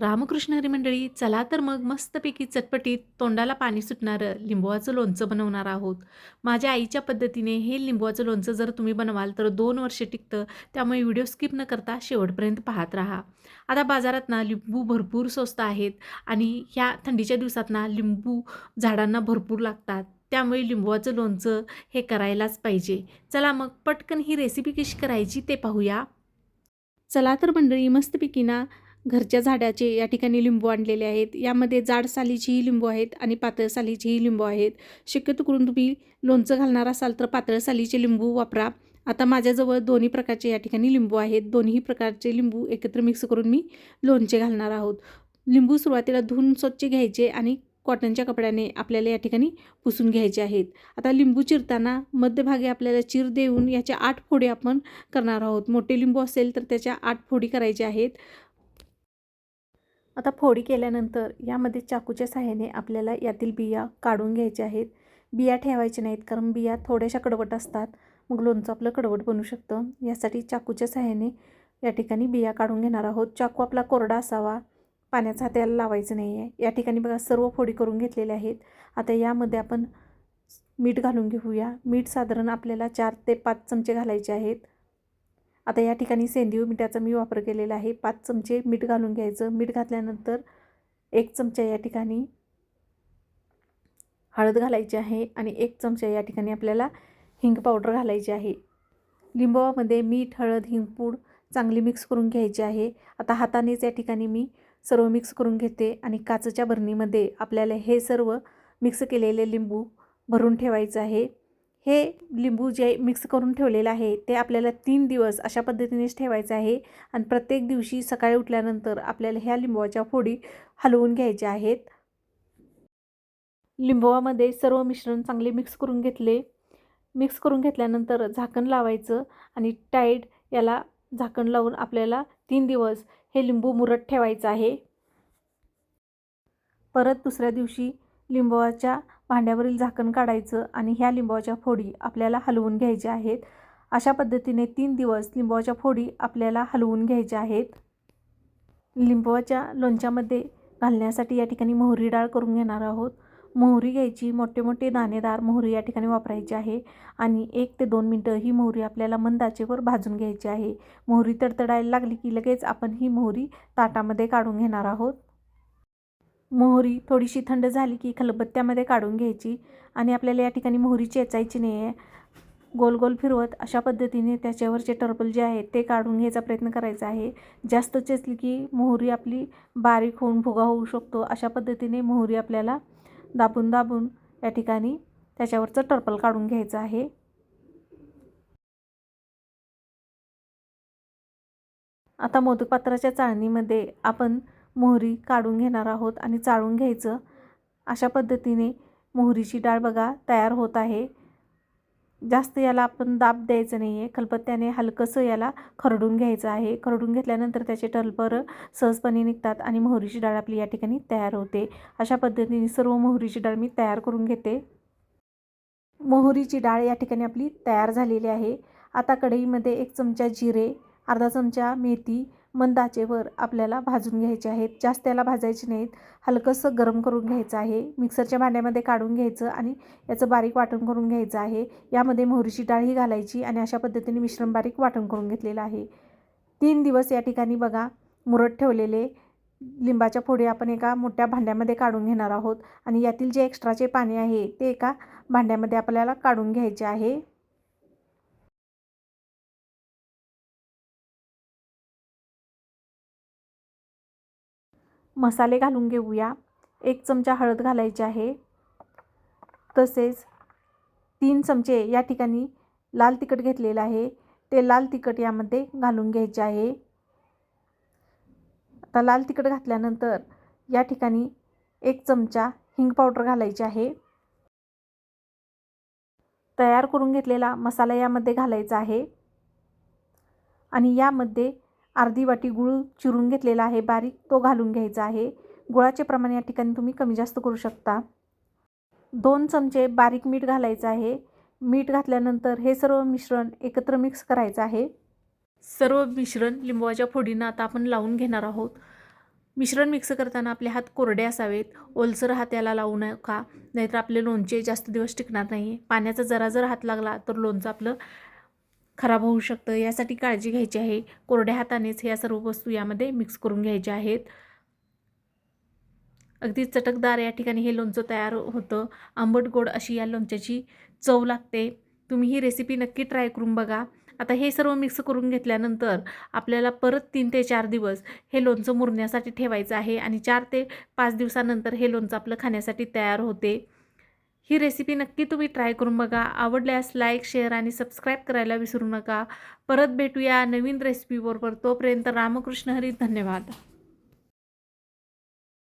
रामकृष्ण हरी मंडळी चला तर मग मस्तपैकी चटपटीत तोंडाला पाणी सुटणारं लिंबवाचं लोणचं बनवणार आहोत. माझ्या आईच्या पद्धतीने हे लिंबवाचं लोणचं जर तुम्ही बनवाल तर दोन वर्ष टिकतं त्यामुळे व्हिडिओ स्किप न करता शेवटपर्यंत पाहत राहा. आता बाजारात ना लिंबू भरपूर स्वस्त आहेत आणि ह्या थंडीच्या दिवसात ना लिंबू झाडांना भरपूर लागतात त्यामुळे लिंबवाचं लोणचं हे करायलाच पाहिजे. चला मग पटकन ही रेसिपी कशी करायची ते पाहूया. चला तर मंडळी मस्तपैकी ना घरच्या झाडाचे या ठिकाणी लिंबू आणलेले आहेत. यामध्ये जाड सालीचीही लिंबू आहेत आणि पातळ सालीचीही लिंबू आहेत. शक्यतो करून तुम्ही लोणचं घालणार असाल तर पातळ सालीचे लिंबू वापरा. आता माझ्याजवळ दोन्ही प्रकारचे या ठिकाणी लिंबू आहेत. दोन्ही प्रकारचे लिंबू एकत्र मिक्स करून मी लोणचे घालणार आहोत. लिंबू सुरुवातीला धुवून स्वच्छ घ्यायचे आणि कॉटनच्या कपड्याने आपल्याला या ठिकाणी पुसून घ्यायचे आहेत. आता लिंबू चिरताना मध्यभागी आपल्याला चिर देऊन याच्या आठ फोडी आपण करणार आहोत. मोठे लिंबू असेल तर त्याच्या आठ फोडी करायच्या आहेत. आता फोडी केल्यानंतर यामध्ये चाकूच्या सहाय्याने आपल्याला यातील बिया काढून घ्यायच्या आहेत. बिया ठेवायच्या नाहीत कारण बिया थोड्याशा कडवट असतात. मग लोणचं आपलं कडवट बनू शकतं. यासाठी चाकूच्या सहाय्याने या ठिकाणी बिया काढून घेणार आहोत. चाकू आपला कोरडा असावा. पाण्याचा हाताला लावायचं नाही आहे या ठिकाणी बघा सर्व फोडी करून घेतलेल्या आहेत. आता यामध्ये आपण मीठ घालून घेऊया. मीठ साधारण आपल्याला चार ते पाच चमचे घालायचे आहेत. आता या ठिकाणी सेंद्रिय मिठाचा मी वापर केलेला आहे. पाच चमचे मीठ घालून घ्यायचं. मीठ घातल्यानंतर एक चमचा या ठिकाणी हळद घालायची आहे आणि एक चमचा या ठिकाणी आपल्याला हिंग पावडर घालायची आहे. लिंबवामध्ये मीठ हळद हिंगपूड चांगली मिक्स करून घ्यायची आहे. आता हातानेच या ठिकाणी मी सर्व मिक्स करून घेते आणि काचच्या बरणीमध्ये आपल्याला हे सर्व मिक्स केलेले लिंबू भरून ठेवायचं आहे. हे लिंबू जे मिक्स करून ठेवलेलं आहे ते आपल्याला तीन दिवस अशा पद्धतीनेच ठेवायचं आहे. आणि प्रत्येक दिवशी सकाळी उठल्यानंतर आपल्याला ह्या लिंबवाच्या फोडी हलवून घ्यायच्या आहेत. लिंबवामध्ये सर्व मिश्रण चांगले मिक्स करून घेतले. मिक्स करून घेतल्यानंतर झाकण लावायचं आणि टाईट याला झाकण लावून आपल्याला तीन दिवस हे लिंबू मुरत ठेवायचं आहे. परत दुसऱ्या दिवशी लिंबवाच्या भांड्यावरील झाकण काढायचं आणि ह्या लिंबाच्या फोडी आपल्याला हलवून घ्यायच्या आहेत. अशा पद्धतीने तीन दिवस लिंबाच्या फोडी आपल्याला हलवून घ्यायच्या आहेत. लिंबाच्या लोणच्यामध्ये घालण्यासाठी या ठिकाणी मोहरी डाळ करून घेणार आहोत. मोहरी घ्यायची मोठे मोठे दाणेदार मोहरी या ठिकाणी वापरायची आहे आणि एक ते दोन मिनटं ही मोहरी आपल्याला मंदाचेवर भाजून घ्यायची आहे. मोहरी तडतडायला लागली की लगेच आपण ही मोहरी ताटामध्ये काढून घेणार आहोत. मोहरी थोडीशी थंड झाली की खलबत्त्यामध्ये काढून घ्यायची आणि आपल्याला या ठिकाणी मोहरी चेचायची नाही आहे गोल गोल फिरवत अशा पद्धतीने त्याच्यावरचे टर्बल जे आहे ते काढून घ्यायचा प्रयत्न करायचा आहे. जास्त चेचली की मोहरी आपली बारीक होऊन भुगा होऊ शकतो. अशा पद्धतीने मोहरी आपल्याला दाबून दाबून या ठिकाणी त्याच्यावरचं टर्पल काढून घ्यायचं आहे. आता मोदक पात्राच्या चाळणीमध्ये आपण मोहरी काढून घेणार आहोत आणि चाळून घ्यायचं. अशा पद्धतीने मोहरीची डाळ बघा तयार होत आहे. जास्त याला आपण दाब द्यायचं नाही आहे खलबत्त्याने हलकंसं याला खरडून घ्यायचं आहे. खरडून घेतल्यानंतर त्याचे टलपर सहजपणे निघतात आणि मोहरीची डाळ आपली या ठिकाणी तयार होते. अशा पद्धतीने सर्व मोहरीची डाळ मी तयार करून घेते. मोहरीची डाळ या ठिकाणी आपली तयार झालेली आहे. आता कढईमध्ये एक चमचा जिरे अर्धा चमचा मेथी मंद आचेवर आपल्याला भाजून घ्यायचे आहेत. जास्त त्याला भाजायचे नाहीत. हलकंसं गरम करून घ्यायचं आहे. मिक्सरच्या भांड्यामध्ये काढून घ्यायचं आणि याचं बारीक वाटण करून घ्यायचं आहे. यामध्ये मोहरीची डाळही घालायची आणि अशा पद्धतीने मिश्रण बारीक वाटण करून घेतलेलं आहे. तीन दिवस या ठिकाणी बघा मुरत ठेवलेले लिंबाच्या फोडी आपण एका मोठ्या भांड्यामध्ये काढून घेणार आहोत. आणि यातील जे एक्स्ट्राचे पाणी आहे ते एका भांड्यामध्ये आपल्याला काढून घ्यायचे आहे. मसाले घालून घेऊया. एक चमचा हळद घालायची आहे. तसेच तीन चमचे या ठिकाणी लाल तिखट घेतलेलं आहे. ते लाल तिखट यामध्ये घालून घ्यायचे आहे. आता लाल तिखट घातल्यानंतर या ठिकाणी एक चमचा हिंग पावडर घालायची आहे. तयार करून घेतलेला मसाला यामध्ये घालायचा आहे. आणि यामध्ये अर्धी वाटी गुळ चिरून घेतलेला आहे. बारीक तो घालून घ्यायचा आहे. गुळाचे प्रमाण या ठिकाणी तुम्ही कमी जास्त करू शकता. दोन चमचे बारीक मीठ घालायचं आहे. मीठ घातल्यानंतर हे सर्व मिश्रण एकत्र मिक्स करायचं आहे. सर्व मिश्रण लिंबवाच्या फोडीनं आता आपण लावून घेणार आहोत. मिश्रण मिक्स करताना आपले हात कोरडे असावेत. ओलसर हात याला लावू नका. नाहीतर आपले लोणचे जास्त दिवस टिकणार नाही पाण्याचा जरा जर हात लागला तर लोणचं आपलं खराब होऊ शकतं यासाठी काळजी घ्यायची आहे. कोरड्या हातानेच ह्या सर्व वस्तू यामध्ये मिक्स करून घ्यायच्या आहेत. अगदी चटकदार या ठिकाणी हे लोणचं तयार होतं. आंबट गोड अशी या लोणच्याची चव लागते. तुम्ही ही रेसिपी नक्की ट्राय करून बघा. आता हे सर्व मिक्स करून घेतल्यानंतर आपल्याला परत तीन ते चार दिवस हे लोणचं मुरण्यासाठी ठेवायचं आहे आणि चार ते पाच दिवसानंतर हे लोणचं आपलं खाण्यासाठी तयार होते. ही रेसिपी नक्की तुम्ही ट्राय करून बघा. आवडल्यास लाईक शेअर आणि सबस्क्राईब करायला विसरू नका. परत भेटूया नवीन रेसिपीबरोबर तोपर्यंत रामकृष्ण हरी. धन्यवाद.